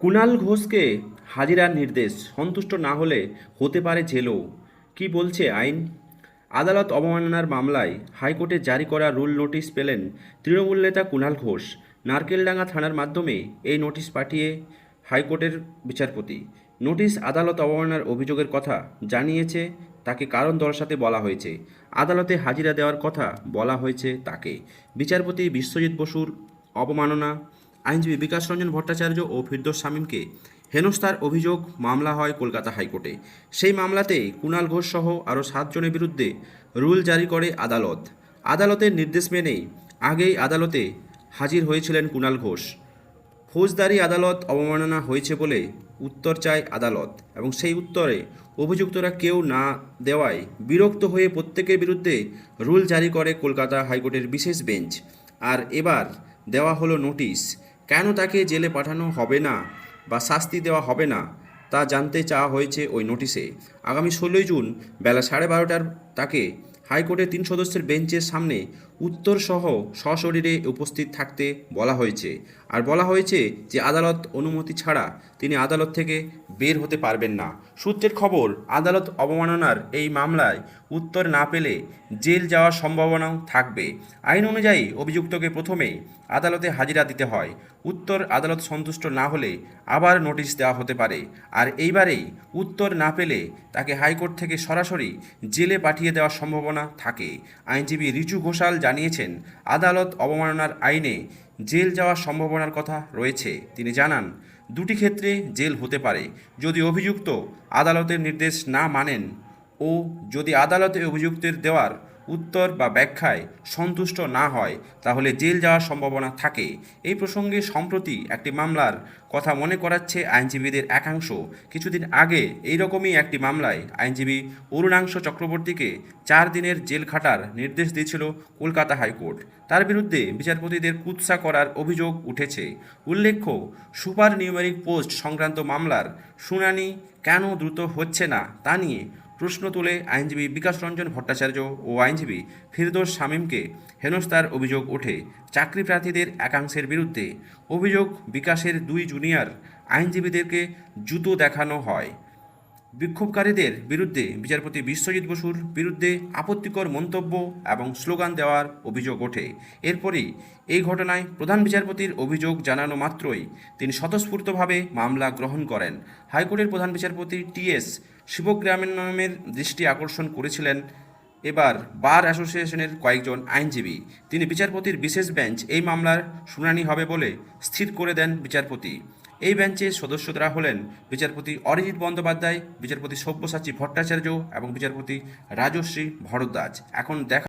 কুণাল ঘোষকে হাজিরার নির্দেশ, সন্তুষ্ট না হলে হতে পারে জেলও। কি বলছে আইন? আদালত অবমাননার মামলায় হাইকোর্টে জারি করা রুল নোটিশ পেলেন তৃণমূল নেতা কুণাল ঘোষ। নারকেলডাঙ্গা থানার মাধ্যমে এই নোটিশ পাঠিয়ে হাইকোর্টের বিচারপতি। নোটিশ আদালত অবমাননার অভিযোগের কথা জানিয়েছে, তাকে কারণ দর্শাতে বলা হয়েছে। আদালতে হাজিরা দেওয়ার কথা বলা হয়েছে তাকে। বিচারপতি বিশ্বজিৎ বসুর অবমাননা আইনজীবী বিকাশ রঞ্জন ভট্টাচার্য ও ফিরদোস শামীমকে হেনস্থার অভিযোগ মামলা হয় কলকাতা হাইকোর্টে। সেই মামলাতে কুণাল ঘোষ সহ আরও সাতজনের বিরুদ্ধে রুল জারি করে আদালত। আদালতের নির্দেশ মেনেই আগেই আদালতে হাজির হয়েছিলেন কুণাল ঘোষ। ফৌজদারি আদালত অবমাননা হয়েছে বলে উত্তর চায় আদালত এবং সেই উত্তরে অভিযুক্তরা কেউ না দেওয়ায় বিরক্ত হয়ে প্রত্যেকের বিরুদ্ধে রুল জারি করে কলকাতা হাইকোর্টের বিশেষ বেঞ্চ। আর এবার দেওয়া হলো নোটিশ কেন তাকে জেলে পাঠানো হবে না বা শাস্তি দেওয়া হবে না তা জানতে চাওয়া হয়েছে ওই নোটিশে। আগামী ষোলোই জুন বেলা সাড়ে বারোটার তাকে হাইকোর্টের তিন সদস্যের বেঞ্চের সামনে উত্তরসহ সশরীরে উপস্থিত থাকতে বলা হয়েছে। আর বলা হয়েছে যে আদালত অনুমতি ছাড়া তিনি আদালত থেকে বের হতে পারবেন না। সূত্রের খবর, আদালত অবমাননার এই মামলায় উত্তর না পেলে জেল যাওয়ার সম্ভাবনাও থাকবে। আইন অনুযায়ী অভিযুক্তকে প্রথমে আদালতে হাজিরা দিতে হয়। উত্তর, আদালত সন্তুষ্ট না হলে আবার নোটিশ দেওয়া হতে পারে। আর এইবারেই উত্তর না পেলে তাকে হাইকোর্ট থেকে সরাসরি জেলে পাঠিয়ে দেওয়ার সম্ভাবনা থাকে। আইনজীবী রিচু ঘোষাল জানিয়েছেন, আদালত অবমাননার আইনে জেল যাওয়ার সম্ভাবনার কথা রয়েছে। তিনি জানান দুটি ক্ষেত্রে জেল হতে পারে। যদি অভিযুক্ত আদালতের নির্দেশ না মানেন ও যদি আদালতে অভিযুক্তের দেওয়ার উত্তর বা ব্যাখ্যায় সন্তুষ্ট না হয়, তাহলে জেল যাওয়ার সম্ভাবনা থাকে। এই প্রসঙ্গে সম্প্রতি একটি মামলার কথা মনে করাচ্ছে আইনজীবীদের একাংশ। কিছুদিন আগে এই রকমই একটি মামলায় আইনজীবী অরুণাংশ চক্রবর্তীকে চার দিনের জেল খাটার নির্দেশ দিয়েছিল কলকাতা হাইকোর্ট। তার বিরুদ্ধে বিচারপতিদের কুৎসা করার অভিযোগ উঠেছে। উল্লেখ্য, সুপার নিউমেরিক পোস্ট সংক্রান্ত মামলার শুনানি কেন দ্রুত হচ্ছে না তা নিয়ে প্রশ্ন তুলে আইনজীবী বিকাশ রঞ্জন ভট্টাচার্য ও আইনজীবী ফিরদোস শামীমকে। হেনস্থার অভিযোগ ওঠে চাকরি প্রার্থীদের একাংশের বিরুদ্ধে। অভিযোগ, বিকাশের দুই জুনিয়র আইনজীবীদেরকে জুতো দেখানো হয়। বিক্ষোভকারীদের বিরুদ্ধে বিচারপতি বিশ্বজিৎ বসুর বিরুদ্ধে আপত্তিকর মন্তব্য এবং স্লোগান দেওয়ার অভিযোগ ওঠে। এরপরই এই ঘটনায় প্রধান বিচারপতির অভিযোগ জানানো মাত্রই তিনি স্বতঃস্ফূর্তভাবে মামলা গ্রহণ করেন। হাইকোর্টের প্রধান বিচারপতি টিএস শিবগ্রামের দৃষ্টি আকর্ষণ করেছিলেন এবার বার অ্যাসোসিয়েশনের কয়েকজন আইনজীবী, তিনি বিচারপতির বিশেষ বেঞ্চ এই মামলার শুনানি হবে বলে স্থির করে দেন বিচারপতি। এই বেঞ্চের সদস্যরা হলেন বিচারপতি অরিজিৎ বন্দ্যোপাধ্যায়, বিচারপতি সব্যসাচী ভট্টাচার্য এবং বিচারপতি রাজশ্রী ভরদ্বাজ। এখন দেখা